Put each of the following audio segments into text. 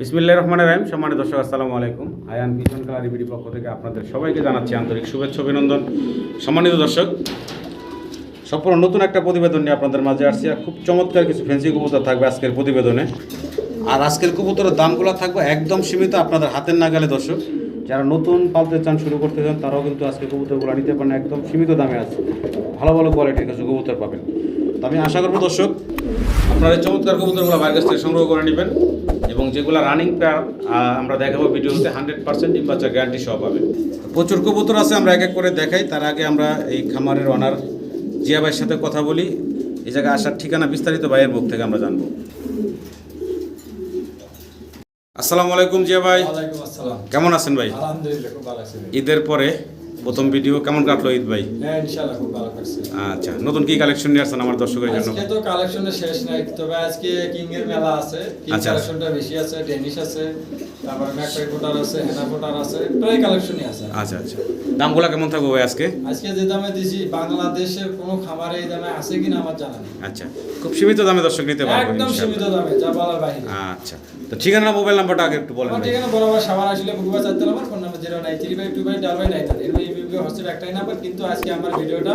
বিসমিল্লাহ রহমান রাহিম। সম্মানিত দর্শক, আসসালামু আলাইকুম। আয়ান পিছন কালারি বিডি পক্ষ থেকে আপনাদের সবাইকে জানাচ্ছি আন্তরিক শুভেচ্ছা, অভিনন্দন। সম্মানিত দর্শক, সম্পূর্ণ নতুন একটা প্রতিবেদন নিয়ে আপনাদের মাঝে আসছি আর খুব চমৎকার কিছু ফ্যান্সি কবুতর থাকবে আজকের প্রতিবেদনে। আর আজকের কবুতরের দামগুলো থাকবে একদম সীমিত আপনাদের হাতের নাগালে, দর্শক। যারা নতুন পালতে চান, শুরু করতে চান, তারাও কিন্তু আজকে কবুতরগুলো নিতে পারেন, একদম সীমিত দামে আছে। ভালো ভালো কোয়ালিটির কিছু কবুতর পাবেন। তো আমি আশা করব দর্শক আপনারা এই চমৎকার কবুতরগুলো বাইরের কাছ থেকে সংগ্রহ করে নেবেন এবং যেগুলো রানিং পেয়ার আমরা দেখাবো ভিডিওতে হান্ড্রেড পার্সেন্ট বাচ্চা গ্যারান্টি সহ পাবেন প্রচুর কবুতর আছে আমরা এক এক করে দেখাই। তার আগে আমরা এই খামারের অনার জিয়া ভাইয়ের সাথে কথা বলি। এই জায়গায় আসার ঠিকানা বিস্তারিত ভাইয়ের মুখ থেকে আমরা জানব। আসসালামু আলাইকুম জিয়া ভাই। কেমন আছেন ভাই। ঈদের পরে প্রথম ভিডিও কেমন কাটলো ঈদ ভাই? হ্যাঁ ইনশাআল্লাহ খুব ভালো কাটছে। আচ্ছা নতুন কি কালেকশন নিয়ে আসছেন আমার দর্শকের জন্য? আজকে তো কালেকশনের শেষ নাই তবে আজকে কিং এর মেলা আছে। কিং আচ্ছা। কালেকশনটা বেশি আছে ডেনিশ আছে তারপর ম্যাকটাই ফোটার আছে হেনা ফোটার আছে প্রায় কালেকশনই আছে। আচ্ছা আচ্ছা। দামগুলো কেমন থাকবে ভাই আজকে? আজকে যে দামে দিছি বাংলাদেশের কোনো খামারে এই দামে আছে কিনা আমার জানা নেই। আচ্ছা খুব সীমিত দামে দর্শক নিতে পারবেন একদম সীমিত দামে যা বলার বাইরে আচ্ছা তো ঠিকানা মোবাইল নাম্বারটা আগে একটু বলেন ঠিকানা বরাবর সাবার আসলে বুকুবা চারতে number phone number zero nine three five two five double nine এর ভিডিও হচ্ছে একটাই নাম্বার কিন্তু আজকে আমার ভিডিওটা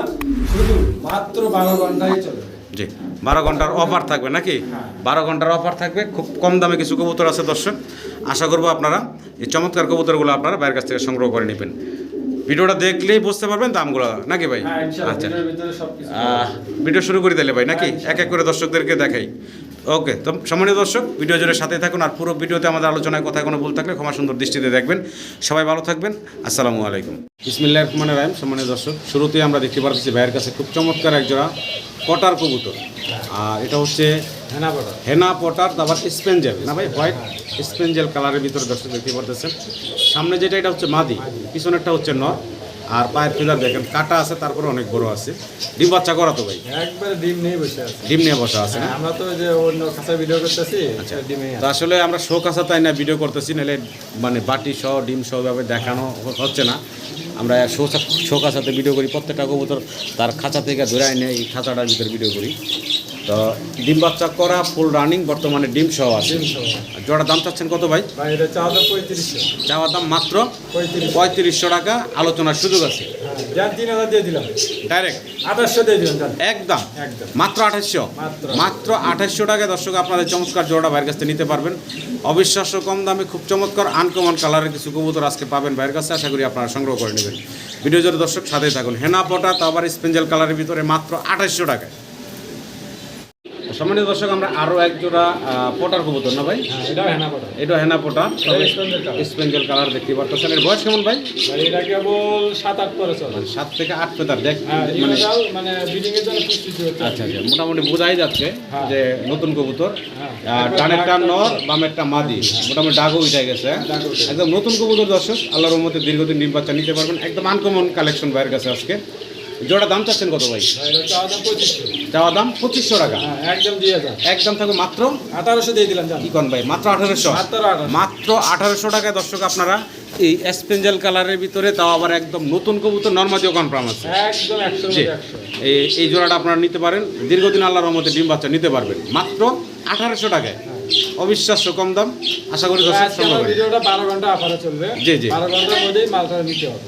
শুধু মাত্র বারো ঘন্টায় চলবে। জি বারো ঘণ্টার অফার থাকবে নাকি? হ্যাঁ। বারো ঘণ্টার অফার থাকবে খুব কম দামে কিছু কবুতর আছে দর্শক। আশা করব আপনারা এই চমৎকার কবুতরগুলো আপনারা বাইরের কাছ থেকে সংগ্রহ করে নেবেন। ভিডিওটা দেখলেই বুঝতে পারবেন দামগুলো নাকি ভাই? হ্যাঁ আচ্ছা। ভিডিও শুরু করে দিলে ভাই নাকি? এক এক করে দর্শকদেরকে দেখাই। ওকে তো সম্মানিত দর্শক ভিডিও জুড়ে সাথে থাকুন আর পুরো ভিডিওতে আমাদের আলোচনায় কথা কোনো ভুল থাকলে ক্ষমা সুন্দর দৃষ্টিতে দেখবেন। সবাই ভালো থাকবেন আসসালামু আলাইকুম। ইসমিল্লাহ রহমান রাহিম সম্মানিত দর্শক শুরুতেই আমরা দেখতে পাচ্ছি ভাইয়ের কাছে খুব চমৎকার এক জোড়া পটার কবুতর। আর এটা হচ্ছে হেনা পটার। হেনা পটার তারপর স্পেঞ্জেল না ভাই হোয়াইট স্পেঞ্জেল কালারের ভিতরে দর্শক দেখতে পারতেছেন। সামনে যেটা এটা হচ্ছে মাদি পিছনেরটা হচ্ছে নর। আর পায়ের ফিলার দেখেন কাটা আছে তারপরে অনেক বড় আছে। ডিম বাচ্চা করা তো ভাই? একবারে ডিম নিয়ে বসে আছে। ডিম নিয়ে বসা আছে না? হ্যাঁ, আমরা তো যে অন্য খাঁচা ভিডিও করতেছি আচ্ছা। ডিমে তো আসলে আমরা শোক আসা তাই না ভিডিও করতেছি নাহলে মানে বাটি সহ ডিম সহ ভাবে দেখানো হচ্ছে না। আমরা শোক শোক আসাতে ভিডিও করি প্রত্যেকটা কবুতর তার খাঁচা থেকে ধরে এনে এই খাঁচাটার ভিতরে ভিডিও করি। তো ডিম বাচ্চা করা ফুল রানিং বর্তমানে ডিম সহ আছে। জোড়া দাম চাচ্ছেন কত ভাই? চাওয়ার দাম মাত্র পঁয়ত্রিশশো। টাকা আলোচনার সুযোগ আছে। হ্যাঁ ডাইরেক্ট দিলাম। একদম? মাত্র আঠাশশো? মাত্র। আঠাশশো টাকায় দর্শক আপনাদের চমৎকার জোড়াটা বাইরের কাছ থেকে নিতে পারবেন। অবিশ্বাস্য কম দামে খুব চমৎকার আনকমন কালারের কিছু কবুতর আজকে পাবেন বাইরের কাছে। আশা করি আপনারা সংগ্রহ করে নেবেন। ভিডিও জোরে দর্শক সাথে থাকুন। হেনা পটা তো আবার স্পেঞ্জেল কালারের ভিতরে মাত্র আঠাশশো টাকায়। সম্মানিত দর্শক আমরা আরও এক জোড়া পটার কবুতর না ভাই। হ্যাঁ এটা হেনা পটা। স্পেঞ্জেল কালার। দেখতে পারতেছেন। এর বয়স কেমন ভাই? এটা কেবল সাত আট চলে। মানে সাত থেকে আট পেতার দেখ হ্যাঁ মানে মানে ব্রিডিং এর জন্য প্রস্তুতি হচ্ছে আচ্ছা আচ্ছা মোটামুটি বোঝাই যাচ্ছে হ্যাঁ। যে নতুন কবুতর। আর ডানেরটা নর বামেরটা মাদি। মোটামুটি ডাগও উঠে গেছে। একদম নতুন কবুতর দর্শক আল্লাহর মধ্যে দীর্ঘদিন ডিম বাচ্চা নিতে পারবেন। একদম আনকমন কালেকশন বাইরের কাছে আজকে। জোড়া দাম চাচ্ছেন কত ভাই? চাওয়া দাম পঁচিশশো টাকা। হ্যাঁ একদম দিয়ে একদম থাকবে মাত্র? আঠারোশো দিয়ে দিলাম কি কন ভাই? মাত্র আঠারোশো? মাত্র আঠারোশো টাকায় দর্শক আপনারা এই স্পেঞ্জেল কালারের ভিতরে তাও আবার একদম নতুন কবুতর নর্মাদিও কনফার্ম আছে। এই এই জোড়াটা আপনারা নিতে পারেন। দীর্ঘদিন আল্লাহর রহমতে ডিম বাচ্চা নিতে পারবেন। মাত্র আঠারোশো টাকায়। অবিশ্বাস্য কম দাম। আশা করি দর্শক জি, জি। বারো ঘণ্টার মধ্যেই মালটা নিতে হবে।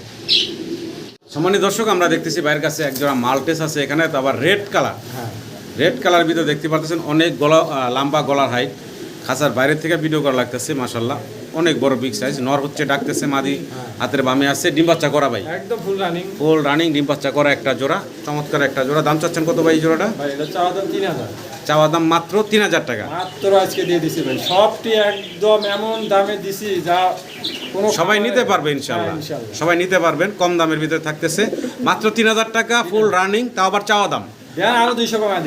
সম্মানিত দর্শক আমরা দেখতেছি বাইরের কাছে এক জোড়া মাল্টেস আছে এখানে তো আবার রেড কালার। হ্যাঁ। রেড কালার ভিতরে দেখতে পাচ্ছেন অনেক গলা লম্বা গলার হাইট খাঁচার বাইরে থেকে ভিডিও করা লাগতেছে মাসাল্লাহ অনেক বড় বিগ সাইজ নর হচ্ছে ডাকতেছে মাদি হাতের বামে আছে। ডিম বাচ্চা করা ভাই? একদম ফুল রানিং ফুল রানিং ডিম বাচ্চা করা একটা জোড়া। চমৎকার একটা জোড়া। দাম চাচ্ছেন কত ভাই জোড়াটা? ভাই এটা চাওয়া দাম তিন হাজার। চাওয়া দাম মাত্র তিন হাজার টাকা। মাত্র আজকে দিয়ে দিছি ভাই। সবটি একদম এমন দামে দিছি যা কোনো সবাই নিতে পারবে ইনশাল্লাহ হ্যাঁ, সবাই নিতে পারবেন কম দামের ভিতরে থাকতেছে। মাত্র তিন হাজার টাকা ফুল রানিং তাও আবার চাওয়া দাম। দেন আরও দুইশো কমা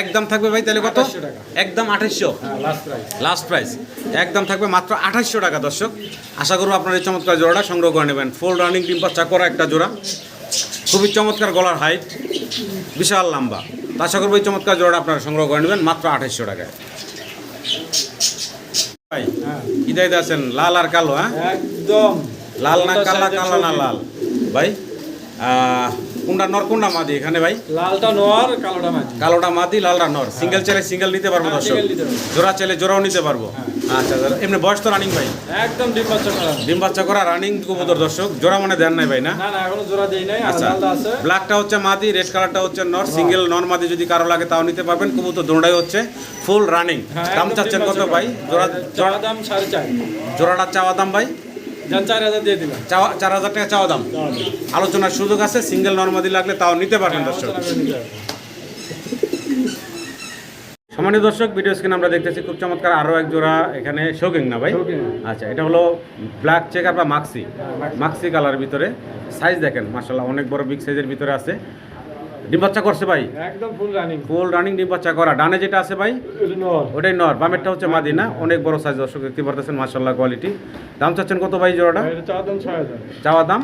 একদম থাকবে ভাই তাহলে কত? একদম আঠাশশো। হ্যাঁ লাস্ট প্রাইস একদম থাকবে মাত্র আঠাশশো টাকা দর্শক। আশা করব আপনার এই চমৎকার জোড়াটা সংগ্রহ করে নেবেন। ফুল রানিং একটা জোড়া। খুবই চমৎকার গলার হাইট বিশাল লম্বা। তো আশা করব এই চমৎকার জোড়া আপনারা সংগ্রহ করে নেবেন মাত্র আঠাশশো টাকায়। ভাই কি ইদাইতে আছেন? লাল আর কালো হ্যাঁ? একদম। লাল না কালা কালা না লাল? ভাই? কোনটা নর কোনটা মাদি? এখানে ভাই? লালটা নোয়ার কালোটা মাঝি কালোটা মাদি লালটা নর। সিঙ্গেল চাইলে সিঙ্গেল নিতে পারব হ্যাঁ, দর্শক। জোড়া চাইলে জোড়াও নিতে পারব। আচ্ছা আচ্ছা। এমনি বয়স তো রানিং ভাই? একদম ডিম বাচ্চা করা। ডিম বাচ্চা করা রানিং কবুতর দর্শক। জোড়া মানে দেন নাই ভাই না? না এখনও জোড়া দেই নাই আচ্ছা। ব্ল্যাকটা হচ্ছে মাদি রেড কালারটা হচ্ছে নর। সিঙ্গেল নর মাদি যদি কারও লাগে তাও নিতে পারবেন। কবুতর দোনোটাই হচ্ছে ফুল রানিং হ্যাঁ, দাম চাচ্ছেন কত ভাই। জোড়া জোড়া দাম সাড়ে চার। জোড়াটা চাওয়া দাম ভাই? চার হাজার দিয়ে চাওয়া চার হাজার টাকা চাওয়া দাম। আলোচনার সুযোগ আছে সিঙ্গেল নর্মাদি লাগলে তাও নিতে পারবেন দর্শক। নিতে হবে। সম্মানিত দর্শক ভিডিও স্ক্রিন আমরা দেখতেছি খুব চমৎকার আরও এক জোড়া এখানে শোকিং না ভাই? আচ্ছা এটা হলো ব্ল্যাক চেকার বা মাক্সি হ্যাঁ, মাক্সি। কালার ভিতরে। সাইজ দেখেন মার্শাল্লাহ অনেক বড় বিগ সাইজের ভিতরে আছে। ডিম বাচ্চা করছে ভাই? একদম ফুল রানিং ফুল রানিং ডিম বাচ্চা করা। ডানে যেটা আছে ভাই? ওটাই নর। বামেরটা হচ্ছে মাদিনা অনেক বড় সাইজ দর্শক দেখতে পারতেছেন মার্শাল্লাহ কোয়ালিটি দাম চাচ্ছেন কত ভাই জোড়াটা? চাওয়া দাম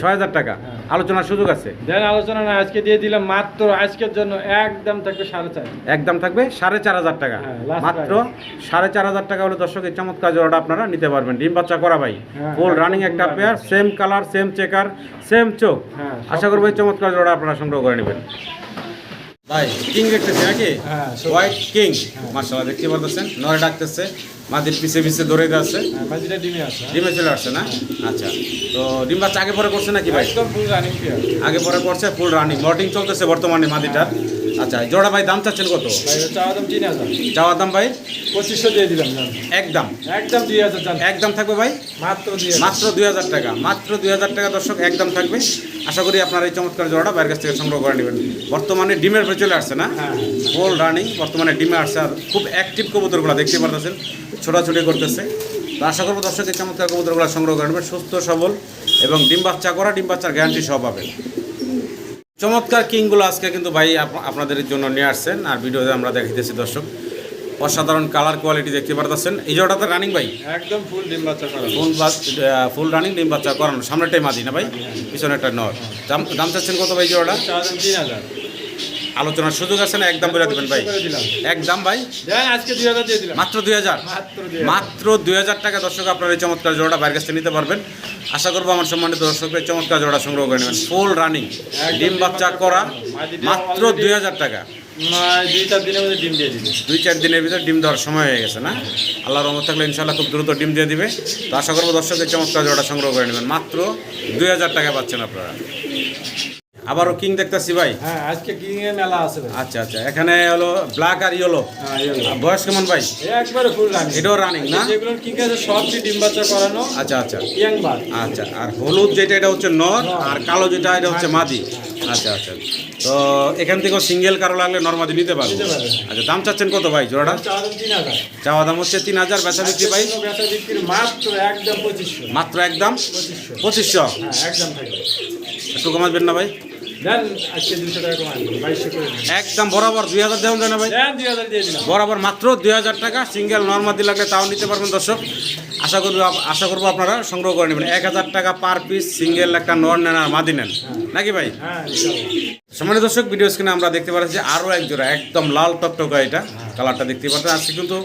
ছয় হাজার। টাকা। হ্যাঁ। আলোচনার সুযোগ আছে? দেন আলোচনা না আজকে দিয়ে দিলাম মাত্র আজকের জন্য একদম থাকবে সাড়ে চার। একদম থাকবে সাড়ে চার হাজার টাকা। হ্যাঁ, মাত্র সাড়ে চার হাজার টাকা হলে দর্শক এই চমৎকার জোড়াটা আপনারা নিতে পারবেন। ডিম বাচ্চা করা ভাই। হ্যাঁ, ফুল রানিং একটা pair same colour same checker same চোখ। হ্যাঁ, আশা করব এই চমৎকার জোড়া আপনারা সংগ্রহ করে নেবেন। ভাই কিং দেখতেছি নাকি? হ্যাঁ, হোয়াইট কিং মার্শাল্লাহ দেখতে পারতেছেন? নয় ডাকতেছে। মাদির পিছে পিছে দৌড়ে আছে হ্যাঁ ডিমে আছে হ্যাঁ। ডিমে চলে আসছে না? আচ্ছা তো ডিম বাচ্চা আগে পরে করছে নাকি ভাই? আগে পরে করছে ফুল রানিং মর্টিং চলতেছে বর্তমানে মাদিটার। আচ্ছা জোড়া ভাই দাম চাচ্ছেন কত? চাওয়া দাম ভাই? পঁচিশশো দিয়ে দিলাম একদম। একদম দুই হাজার একদম থাকবে ভাই? মাত্র মাত্র দুই হাজার টাকা মাত্র দুই হাজার টাকা দর্শক একদম থাকবে। আশা করি আপনার এই চমৎকার জোড়াটা বাইরের কাছ থেকে সংগ্রহ করে নেবেন। বর্তমানে ডিমের চলে আসছে না? হ্যাঁ। ফুল রানিং বর্তমানে ডিমে আসছে। আর খুব অ্যাক্টিভ কবুতরগুলো দেখতে পারতেছেন। ছোটাছুটি করতেছে। তো আশা করব দর্শক এই চমৎকার কবুতরগুলো সংগ্রহ করে নেবেন সুস্থ সবল এবং ডিম বাচ্চা করা ডিম বাচ্চার গ্যারান্টি সহ পাবেন। চমৎকার কিংগুলো আজকে কিন্তু ভাই আপ- আপনাদের জন্য নিয়ে আসছেন আর ভিডিওতে আমরা দেখাইতেছি দর্শক। অসাধারণ কালার কোয়ালিটি দেখতে পারতেছেন। এই জোড়াটা রানিং ভাই? একদম ফুল ডিম বাচ্চা করা। ফুল ফুল রানিং ডিম বাচ্চা করানো। সামনেটাই মাদি না ভাই? পিছনে একটা নয়। দাম দাম চাচ্ছেন কত ভাই জোড়াটা? চাওয়া তিন হাজার। আলোচনার সুযোগ আছে না? একদম বলে দেবেন ভাই। একদম ভাই? আজকে দুই হাজার দিয়ে দিলাম। মাত্র দুই হাজার? মাত্র দুই হাজার। টাকা দর্শক আপনার এই চমৎকার জোড়াটা বাইরের কাছে নিতে পারবেন। আশা করব আমার সম্মানিত দর্শকের চমৎকার জোড়া সংগ্রহ করে নেবেন। ফুল রানিং ডিম বাচ্চা করা মাত্র দুই হাজার টাকা। দুই চার দিনের ভিতরে ডিম দিয়ে দিবে। দুই চার দিনের ভিতর ডিম দেওয়ার সময় হয়ে গেছে না? আল্লাহর রহমত থাকলে ইনশাল্লাহ খুব দ্রুত ডিম দিয়ে দিবে। তো আশা করব দর্শকের চমৎকার জোড়া সংগ্রহ করে নেবেন। মাত্র দুই হাজার টাকা পাচ্ছেন আপনারা। আবারও কিং দেখতেছি ভাই। হ্যাঁ আজকে কিং এর মেলা আছে আচ্ছা আচ্ছা। এখানে হলো ব্ল্যাক আর ইয়েলো হ্যাঁ। বয়স কেমন ভাই? একবারে ফুল রানিং এটাও রানিং না? যেগুলো কিং আছে সবটি ডিম বাচ্চা করানো? আচ্ছা আচ্ছা। ইয়াং বার আচ্ছা আর হলুদ যেটা এটা হচ্ছে নর আর কালো যেটা এটা হচ্ছে মাদি। আচ্ছা আচ্ছা। তো এখান থেকেও সিঙ্গেল কারও লাগলে নর্মাদি নিতে পারবে। আচ্ছা দাম চাচ্ছেন কত ভাই জোড়াটা? চাওয়া দাম হচ্ছে তিন হাজার বেচা বিক্রি ভাই? মাত্র একদম পঁচিশশো। মাত্র একদম? হ্যাঁ একটু কমাবেন না ভাই? একদম বরাবর দুই হাজার দেওয়া যায় না ভাই? বরাবর মাত্র দুই হাজার টাকা সিঙ্গেল নর্মাদি লাগলে তাও নিতে পারবেন দর্শক। আশা করব আশা করব আপনারা সংগ্রহ করে নেবেন। এক হাজার টাকা পার পিস সিঙ্গেল একটা নর নেন আর মাদি নেন। নাকি ভাই? সম্মানিত দর্শক ভিডিও স্ক্রিনে আমরা দেখতে পাচ্ছি আরও এক জোড়া একদম লাল টকটকা এটা কালারটা দেখতে পাচ্ছেন আজকে কিন্তু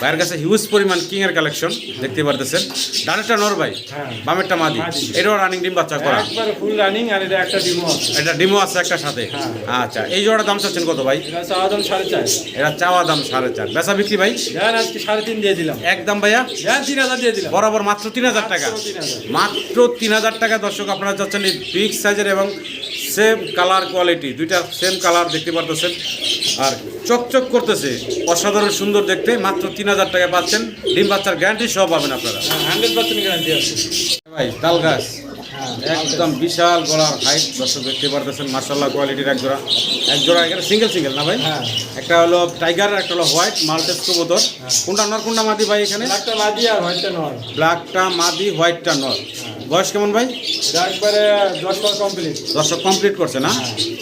ভাইয়ের কাছে হিউজ পরিমাণ কিংয়ের কালেকশন দেখতে পারতেছেন। ডানেরটা নর ভাই হ্যাঁ। বামেরটা মাদি। এটাও রানিং ডিম বাচ্চা করা। ফুল রানিং আর এটা একটা ডিমো আছে। এটা আছে একটা সাথে। হ্যাঁ। আচ্ছা এই জোড়া দাম চাচ্ছেন কত ভাই? এটা চাওয়া দাম সাড়ে চার। এটা চাওয়া দাম সাড়ে চার। বেচা বিক্রি ভাই? আজকে সাড়ে তিন দিয়ে দিলাম। একদম ভাইয়া? তিন হাজার দিয়ে দিলাম। বরাবর মাত্র তিন হাজার টাকা। মাত্র তিন হাজার টাকা দর্শক আপনারা যাচ্ছেন এই বিগ সাইজের এবং সেম কালার কোয়ালিটি দুইটা সেম কালার দেখতে পারতেছেন। আর চকচক করতেছে অসাধারণ সুন্দর দেখতে মাত্র তিন হাজার টাকা পাচ্ছেন। ডিম বাচ্চার গ্যারান্টি সহ পাবেন আপনারা। হান্ড্রেড পার্সেন্ট গ্যারান্টি আছে। ভাই তাল গাছ। হ্যাঁ একদম বিশাল গলার হাইট দর্শক দেখতে পারতেছেন মার্শাল্লাহ কোয়ালিটির এক জোড়া। এক জোড়া এখানে সিঙ্গেল সিঙ্গেল না ভাই? হ্যাঁ। একটা হলো টাইগার একটা হলো হোয়াইট মাল্টেস কবুতর। কোনটা নর কোনটা মাদি ভাই এখানে? মাদি আর হয়তো নয় ব্ল্যাকটা মাদি হোয়াইটটা নর। বয়স কেমন ভাই? একবারে দশ কমপ্লিট দর্শক কমপ্লিট করছে না?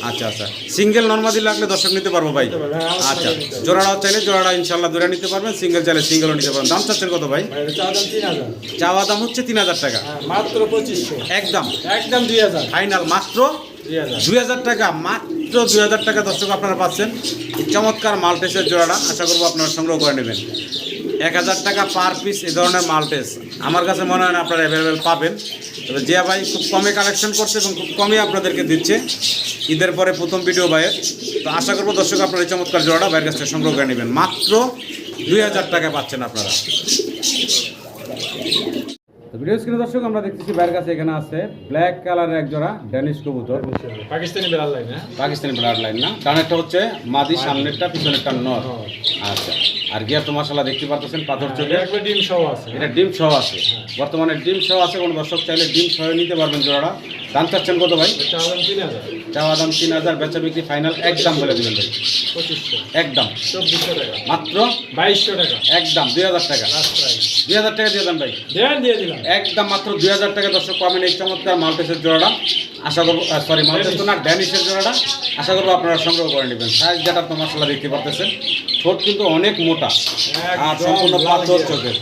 আচ্ছা আচ্ছা। সিঙ্গেল নর্মাদি লাগলে দর্শক নিতে পারব ভাই? হ্যাঁ, আচ্ছা। জোড়াটাও চাইলে জোড়াটা ইনশাল্লাহ দূরে নিতে পারবেন। সিঙ্গেল চাইলে সিঙ্গেলও নিতে পারবেন। দাম চাচ্ছেন কত ভাই? চাওয়া দাম হচ্ছে তিন হাজার টাকা। হ্যাঁ মাত্র পঁচিশশো। একদম। একদম দুই হাজার। ফাইনাল মাত্র দুই হাজার। টাকা মাত্র দুই হাজার টাকা দর্শক আপনারা পাচ্ছেন। চমৎকার মাল্টেসের জোড়াটা। আশা করব আপনারা সংগ্রহ করে নেবেন। এক হাজার টাকা পার পিস এই ধরনের মালটেস আমার কাছে মনে হয় না আপনারা অ্যাভেলেবেল পাবেন। তবে জিয়া ভাই খুব কমে কালেকশন করছে এবং খুব কমই আপনাদেরকে দিচ্ছে। ঈদের পরে প্রথম ভিডিও ভাইয়ের। তো আশা করব দর্শক আপনারা এই চমৎকার জোড়াটা ভাইয়ের কাছ সংগ্রহ করে নেবেন। মাত্র দুই হাজার টাকা পাচ্ছেন আপনারা। ভিডিও স্ক্রিনে দর্শক আমরা দেখতেছি বাইরের কাছে এখানে আছে ব্ল্যাক কালারের এক জোড়া ড্যানিশ কবুতর। পাকিস্তানি ব্লাড লাইন হ্যাঁ? পাকিস্তানি ব্লাড লাইন না। ডানেরটা হচ্ছে মাদি সামনেরটা পিছনেরটা নর। আচ্ছা। আর গিয়ার তো মশালা দেখতে পাচ্ছেন পাথর চোখে একবার ডিম সহ আছে। এটা ডিম সহ আছে। বর্তমানে ডিম সহ আছে কোনো দর্শক চাইলে ডিম সহ নিতে পারবেন জোড়াটা। দাম চাচ্ছেন কত ভাই? তিন হাজার। চাওয়া দাম তিন হাজার বেচা বিক্রি ফাইনাল একদম বলে দিবেন ভাই। একদম। মাত্র বাইশশো টাকা। একদম দুই হাজার টাকা। দুই হাজার টাকা দিয়ে দেন ভাই। দেন দিয়ে দিলাম। একদম মাত্র দুই হাজার টাকা। দর্শক পাবেন এই চমৎকার মাল্টেসের জোড়াটা। আশা করব সরি মাল্টেস না ড্যানিশের জোড়াটা। আশা করব আপনারা সংগ্রহ করে নেবেন। সাইজ যেটা তো মশলা দেখতে পাচ্ছেন ঠোঁট কিন্তু অনেক মোটা। আর সম্পূর্ণ লাল পাথর চোখের।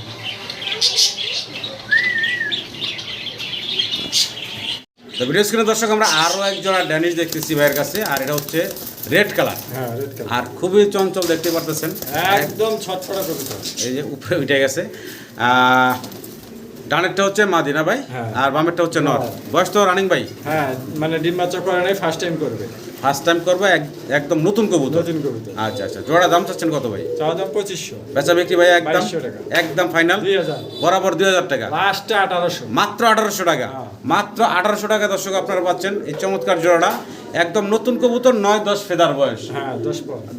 তো ভিডিও স্ক্রিনে দর্শক আমরা আরও এক জোড়া ড্যানিশ দেখতেছি ভাইয়ের কাছে আর এটা হচ্ছে রেড কালার হ্যাঁ আর খুবই চঞ্চল দেখতে পারতেছেন। একদম ছটফটা কবিতা। এই যে উপরে উঠে গেছে। ডানেরটা হচ্ছে মাদিনা ভাই হ্যাঁ। আর বামেরটা হচ্ছে নর বয়স তো রানিং ভাই? হ্যাঁ মানে ডিম বাচ্চা করে নাই ফার্স্ট টাইম করবে। ফার্স্ট টাইম করব এক- একদম নতুন কবুতর? নতুন কবিতা আচ্ছা আচ্ছা। জোড়া দাম চাচ্ছেন কত ভাই? চাওয়া দাম পঁচিশশো। বেচা বিক্রি ভাই একদম? 2200 টাকা। একদম ফাইনাল বরাবর দুই হাজার টাকা? লাস্টে আঠারোশো। মাত্র আঠারোশো টাকা? হ্যাঁ। মাত্র আঠারোশো টাকা দর্শক আপনারা পাচ্ছেন এই চমৎকার জোড়াটা। একদম নতুন কবুতর নয় দশ ফেদার বয়স। হ্যাঁ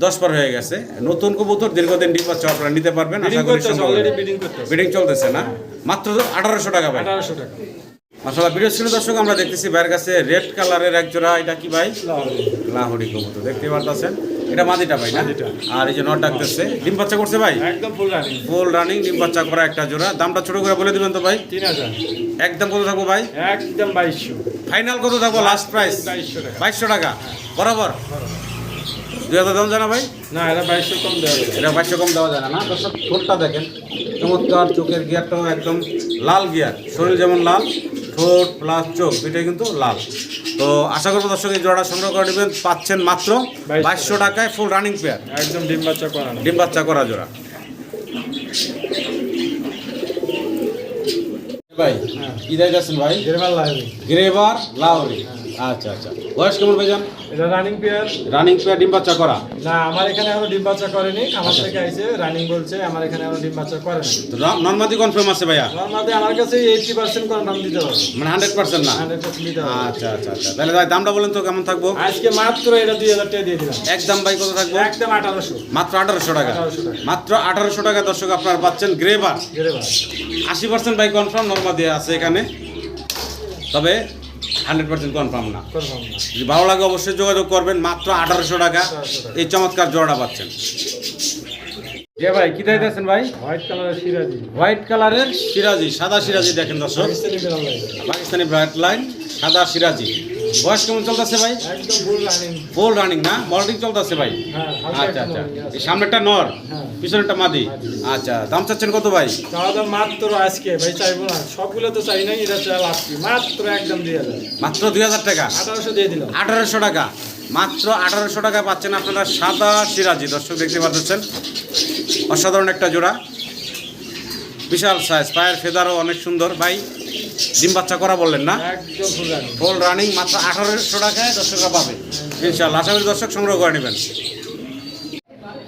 দশ পর। হয়ে গেছে। নতুন কবুতর দীর্ঘদিন ডিম বাচ্চা আপনারা নিতে পারবেন আশা করি বিডিং চলতেছে না। মাত্র আঠারোশো টাকা ভাই। আঠারোশো টাকা। মাসাল্লাহ ভিডিও ছিল দর্শক আমরা দেখতেছি ভাইয়ের কাছে রেড কালারের এক জোড়া এটা কি ভাই? লাহোরি। কবুতর দেখতে পারতেছেন। এটা মাদিটা ভাই না? আর এই যে নট ডাকতেছে। ডিম বাচ্চা করছে ভাই? একদম ফুল রানিং ফুল রানিং ডিম বাচ্চা করা একটা জোড়া। দামটা ছোট করে বলে দিবেন তো ভাই? তিন হাজার। একদম কত থাকব ভাই? একদম বাইশশো। ফাইনাল কত থাকব? লাস্ট প্রাইস বাইশশো টাকা। বরাবর? দুই হাজার দাম জানা ভাই? না এটা বাইশশো কম দেওয়া যাবে। এটা বাইশশো কম দেওয়া যায় না না? দর্শক ঠোঁটটা দেখেন। চমৎকার চোখের গিয়ারটাও একদম লাল গিয়ার। শরীর যেমন লাল ঠোঁট প্লাস চোখ দুইটাই কিন্তু লাল। তো আশা করব দর্শক এই জোড়াটা সংগ্রহ করে নেবেন। পাচ্ছেন মাত্র বাইশশো। টাকায় ফুল রানিং পেয়ার একদম ডিম বাচ্চা করা ডিম বাচ্চা করা জোড়া। ভাই। হ্যাঁ। কি দেখতেছেন ভাই? গেরমাল লাগবে গ্রেভার লাহোরি। আচ্ছা আচ্ছা। বয়স কেমন ভাইজান? এটা রানিং পেয়ার রানিং পেয়ার ডিম বাচ্চা করা? না আমার এখানে এখনও ডিম বাচ্চা করেনি। আমার থেকে আইছে রানিং বলছে আমার এখানে এখনও ডিম বাচ্চা করে না তো নর্মাদি কনফার্ম আছে ভাইয়া? নর্মালি আমার কাছে এইটটি পার্সেন্ট কনফার্ম দিতে পারব মানে হান্ড্রেড পার্সেন্ট না? হান্ড্রেড পার্সেন্ট দিতে পারব আচ্ছা আচ্ছা আচ্ছা। তাহলে ভাই দামটা বলেন তো কেমন থাকব? আজকে মাত্র এটা দুই হাজার টাকা দিয়ে দিলাম। একদম ভাই কত থাকব? একদম আঠারোশো। মাত্র আঠারোশো টাকা। 1800 টাকা। মাত্র আঠারোশো টাকা দর্শক আপনারা পাচ্ছেন গ্রেভার আশি পার্সেন্ট বাই কনফার্ম নর্মাদি আছে এখানে। তবে হান্ড্রেড পার্সেন্ট কনফার্ম না। কনফার্ম যদি ভালো লাগে অবশ্যই যোগাযোগ করবেন মাত্র আঠারোশো টাকা। এই চমৎকার জোড়াটা পাচ্ছেন। যে ভাই কি ভাই? হোয়াইট কালারের সিরাজি। হোয়াইট কালারের সিরাজি সাদা সিরাজি দেখেন দর্শক। পাকিস্তানি ব্রাইট লাইন সাদা সিরাজি। বয়স কেমন চলতেছে ভাই? ফুল রানিং না? মল্টিং চলতেছে ভাই? আচ্ছা আচ্ছা। এই সামনেরটা নর। পিছনেরটা মাদি। আচ্ছা দাম চাচ্ছেন কত ভাই? মাত্র আজকে। ভাই চাইব না। সবগুলো তো চাই নাই এটা চাল আজকে। মাত্র একদম দিয়ে হাজার। মাত্র দুই হাজার টাকা? আঠারোশো দিয়ে দিলাম। আঠারোশো টাকা। মাত্র আঠারোশো টাকা পাচ্ছেন আপনারা সাদা সিরাজি। দর্শক দেখতে পাচ্ছেন অসাধারণ একটা জোড়া। বিশাল সাইজ পায়ের ফেদারও অনেক সুন্দর। ভাই ডিম বাচ্চা করা বললেন না? Full running. মাত্র আঠারোশো টাকায় দর্শকরা পাবে। ইনশাল্লাহ আশা করি দর্শক সংগ্রহ করে নেবেন।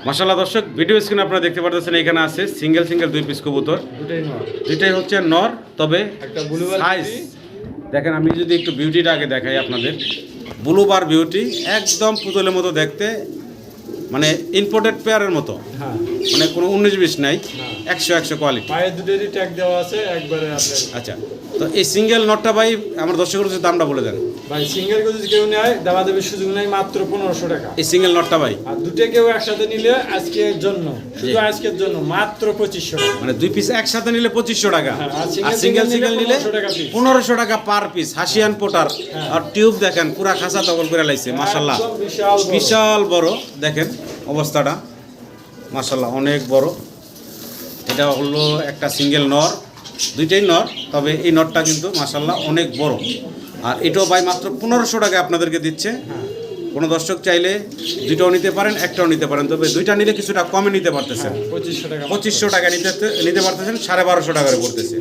মাসাল্লাহ দর্শক ভিডিও স্ক্রিন আপনারা দেখতে পারতেছেন এখানে আছে সিঙ্গেল সিঙ্গেল দুই পিস কবুতর। দুইটাই হচ্ছে নর তবে সাইজ দেখেন আমি যদি একটু বিউটিটা আগে দেখাই আপনাদের। ব্লু বার বিউটি একদম পুতুলের মতো দেখতে মানে ইম্পোর্টেড পেয়ারের মতো। হ্যাঁ। মানে কোনো উনিশ বিশ নাই একশো একশো কোয়ালিটি দুটোরই ট্যাগ দেওয়া আছে একবারে আচ্ছা তো এই সিঙ্গেল নটটা ভাই আমার দর্শকের দামটা বলে দেন। ভাই সিঙ্গেল যদি কেউ নেয় দেওয়া দেবে সুযোগ নেই মাত্র পনেরোশো টাকা। এই সিঙ্গেল নটটা ভাই? আর দুটো কেউ একসাথে নিলে আজকের জন্য শুধু আজকের জন্য মাত্র পঁচিশশো টাকা। মানে দুই পিস একসাথে নিলে পঁচিশশো টাকা। হ্যাঁ, আর সিঙ্গেল সিঙ্গেল নিলে নিলে 1500 টাকা piece। পনেরোশো টাকা পার পিস হাসিয়ান পোটার। হ্যাঁ। আর টিউব দেখেন পুরা খাসা তকল করে লাইছে মাসাল্লাহ বিশাল বড়। বিশাল বড় দেখেন অবস্থাটা। মাসাল্লাহ অনেক বড়। এটা হলো একটা সিঙ্গেল নর দুইটাই নর তবে এই নটটা কিন্তু মাসাল্লাহ অনেক বড়। আর এটাও ভাই মাত্র পনেরোশো টাকা আপনাদেরকে দিচ্ছে। কোনো দর্শক চাইলে দুইটাও নিতে পারেন একটাও নিতে পারেন। তবে দুইটা নিলে কিছুটা কমে নিতে পারতেছেন। পঁচিশশো টাকা পঁচিশশো টাকা নিতে নিতে পারতেছেন সাড়ে বারোশো টাকা করে পড়তেছে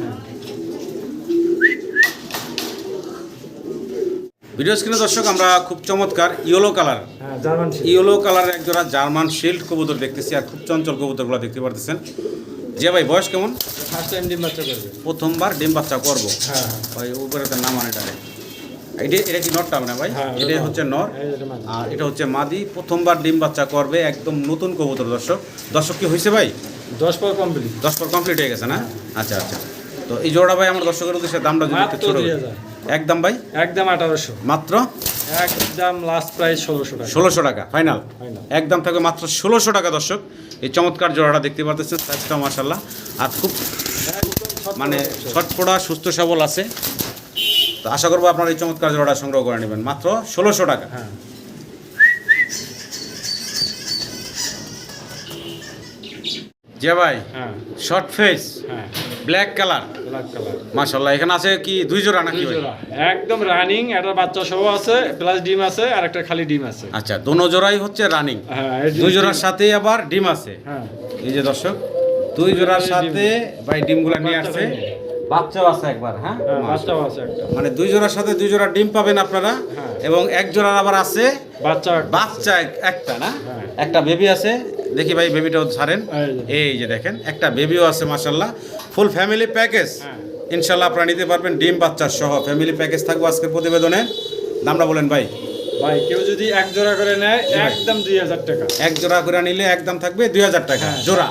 ভিডিও স্ক্রিনে দর্শক আমরা খুব চমৎকার ইয়েলো কালার। হ্যাঁ ইয়েলো কালারের একজোড়া জার্মান শিল্ড কবুতর দেখতেছি আর খুব চঞ্চল কবুতরগুলো দেখতে পারতেছেন। যে ভাই বয়স কেমন? ফার্স্ট টাইম ডিম বাচ্চা করবে। প্রথমবার ডিম বাচ্চা করব। হ্যাঁ ভাই উপরে তার নাম আনেটা এটা এটা কি নরটা না ভাই? হ্যাঁ, এটা হচ্ছে নর। মাদি। আর এটা হচ্ছে মাদি। প্রথমবার ডিম বাচ্চা করবে একদম নতুন কবুতর দর্শক। দর্শক কি হয়েছে ভাই? দশ পর কমপ্লিট দশ পর কমপ্লিট হয়ে গেছে না? আচ্ছা আচ্ছা। তো এই জোড়া ভাই আমার দর্শকের উদ্দেশ্যে দামটা যদি একটু ছোট একদম ভাই? একদম আঠারোশো। মাত্র? একদম লাস্ট প্রাইস ষোলোশো টাকা। ষোলোশো টাকা ফাইনাল একদম থাকবে মাত্র ষোলোশো টাকা দর্শক। এই চমৎকার জোড়াটা দেখতে পারতেছেন সাইজটা মাসাল্লাহ আর খুব মানে ছটপড়া সুস্থ সবল আছে। তো আশা করব আপনার এই চমৎকার জোড়াটা সংগ্রহ করে নেবেন। মাত্র ষোলোশো টাকা। হ্যাঁ। ভাই হ্যাঁ। শর্ট ফেস হ্যাঁ। ব্ল্যাক কালার ব্ল্যাক কালার মাসাল্লাহ এখানে আছে কি দুই জোড়া নাকি একদম রানিং একটা বাচ্চা সহ আছে প্লাস ডিম আছে আর একটা খালি ডিম আছে। আচ্ছা দোনো জোড়াই হচ্ছে রানিং হ্যাঁ দুই জোড়ার সাথেই আবার ডিম আছে। হ্যাঁ। এই যে দর্শক দুই জোড়ার সাথে ভাই ডিমগুলো নিয়ে আসছে। বাচ্চাও আছে একবার হ্যাঁ? হ্যাঁ বাচ্চাও আছে একটা। মানে দুই জোড়ার সাথে দুই জোড়া ডিম পাবেন আপনারা হ্যাঁ। এবং এক জোড়ার আবার আছে বাচ্চা বাচ্চা একটা না? হ্যাঁ। একটা বেবি আছে দেখি ভাই বেবিটাও ছাড়েন। এই যে। দেখেন। একটা বেবিও আছে মাসাল্লাহ ফুল ফ্যামিলি প্যাকেজ। ইনশাল্লাহ আপনারা নিতে পারবেন ডিম বাচ্চার সহ। ফ্যামিলি প্যাকেজ থাকব আজকের প্রতিবেদনে। দামটা বলেন ভাই। ভাই কেউ যদি এক জোড়া করে নেয় একদম দুই হাজার টাকা। এক জোড়া করে নিলে একদম থাকবে দুই হাজার টাকা জোড়া।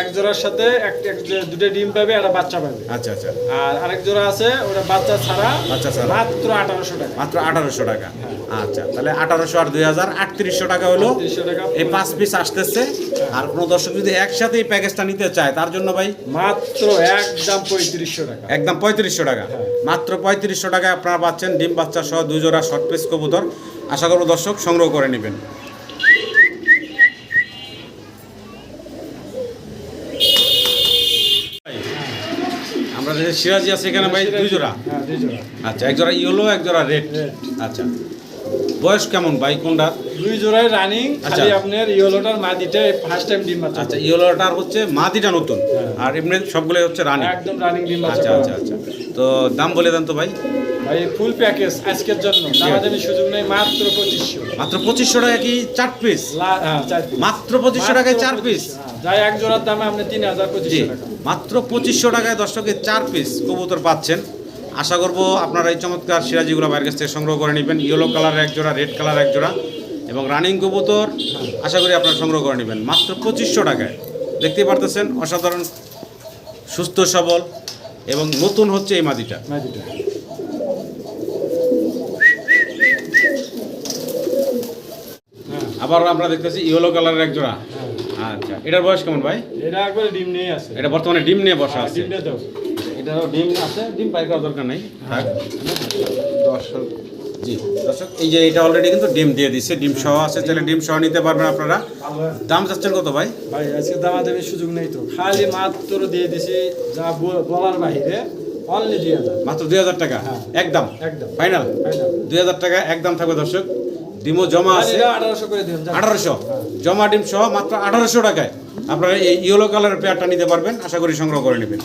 এক জোড়ার সাথে এক- দুটো ডিম পাবে একটা বাচ্চা পাবে। আচ্ছা আচ্ছা। আর আরেক জোড়া আছে ওটা বাচ্চা ছাড়া বাচ্চা ছাড়া। মাত্র আঠারোশো টাকা। মাত্র আঠারোশো টাকা। আচ্ছা তাহলে আঠারোশো আর দুই হাজার আটত্রিশশো টাকা হলো। এই পাঁচ পিস আসতেছে। আর কোনো দর্শক যদি একসাথে এই প্যাকেজটা নিতে চায় তার জন্য ভাই? মাত্র একদম পঁয়ত্রিশশো টাকা। একদম পঁয়ত্রিশশো টাকা। মাত্র পঁয়ত্রিশশো টাকায় আপনারা পাচ্ছেন ডিম বাচ্চা সহ দুই জোড়া শর্ট পিস কবুতর। আশা করব দর্শক সংগ্রহ করে নেবেন। আমরা যে সিরাজি আছে এখানে ভাই দুই জোড়া হ্যাঁ আচ্ছা এক জোড়া ইয়েলো এক জোড়া রেড আচ্ছা। বয়স কেমন ভাই কোনটা? দুই জোড়াই রানিং আচ্ছা। খালি আপনার ইয়েলোটার মাদিটা ফার্স্ট টাইম ডিম বাচ্চা আচ্ছা ইয়েলোটার হচ্ছে মাদিটা নতুন। হ্যাঁ। আর এমনি সবগুলো হচ্ছে রানি একদম রানিং ডিম বাচ্চা আচ্ছা আচ্ছা আচ্ছা। তো দাম বলে দেন তো ভাই। ভাই ফুল প্যাকেজ আজকের জন্য। দামাদামি সুযোগ নেই মাত্র পঁচিশশো। মাত্র পঁচিশশো টাকা কি চার পিস হ্যাঁ। মাত্র পঁচিশশো টাকায় চার পিস হ্যাঁ, যাই এক জোড়ার দামে আপনি তিন হাজার পঁচিশশো টাকা। মাত্র পঁচিশশো টাকায় দর্শকের চার পিস কবুতর পাচ্ছেন। আশা করব আপনারা এই চমৎকার সিরাজিগুলো বাইরের কাছ থেকে সংগ্রহ করে নেবেন। ইয়েলো কালার এক জোড়া রেড কালার এক জোড়া এবং রানিং কবুতর। আশা করি আপনারা সংগ্রহ করে নেবেন। মাত্র পঁচিশশো টাকায়। দেখতেই পারতেছেন অসাধারণ সুস্থ সবল এবং নতুন হচ্ছে এই মাদিটা মাদিটা হ্যাঁ আবার আমরা দেখতেছি ইয়েলো কালারের এক জোড়া। হ্যাঁ আচ্ছা এটার বয়স কেমন ভাই? এটা একবারে ডিম নিয়ে আছে। এটা বর্তমানে ডিম নিয়ে বসা আছে। ডিমটা দাও এটারও ডিম আছে ডিম পাই করার দরকার নাই। থাক। দর্শক জি দর্শক এই যে এটা অলরেডি কিন্তু ডিম দিয়ে দিছে ডিম সহ আছে তাহলে ডিম সহ নিতে পারবেন আপনারা। দাম চাচ্ছেন কত ভাই? ভাই আজকে দামাদামির সুযোগ নেই তো। খালি মাত্র দিয়ে দিছি যা বলার বাইরে অনলি দুই হাজার। মাত্র দুই হাজার টাকা? হ্যাঁ। একদম? একদম। ফাইনাল ফাইনাল দুই হাজার টাকা একদম থাকবে দর্শক। ডিমও জমা আছে। আঠারোশো। জমা ডিম সহ মাত্র আঠারোশো টাকায়। আপনারা এই ইয়েলো কালারের পেয়ারটা নিতে পারবেন আশা করি সংগ্রহ করে নেবেন।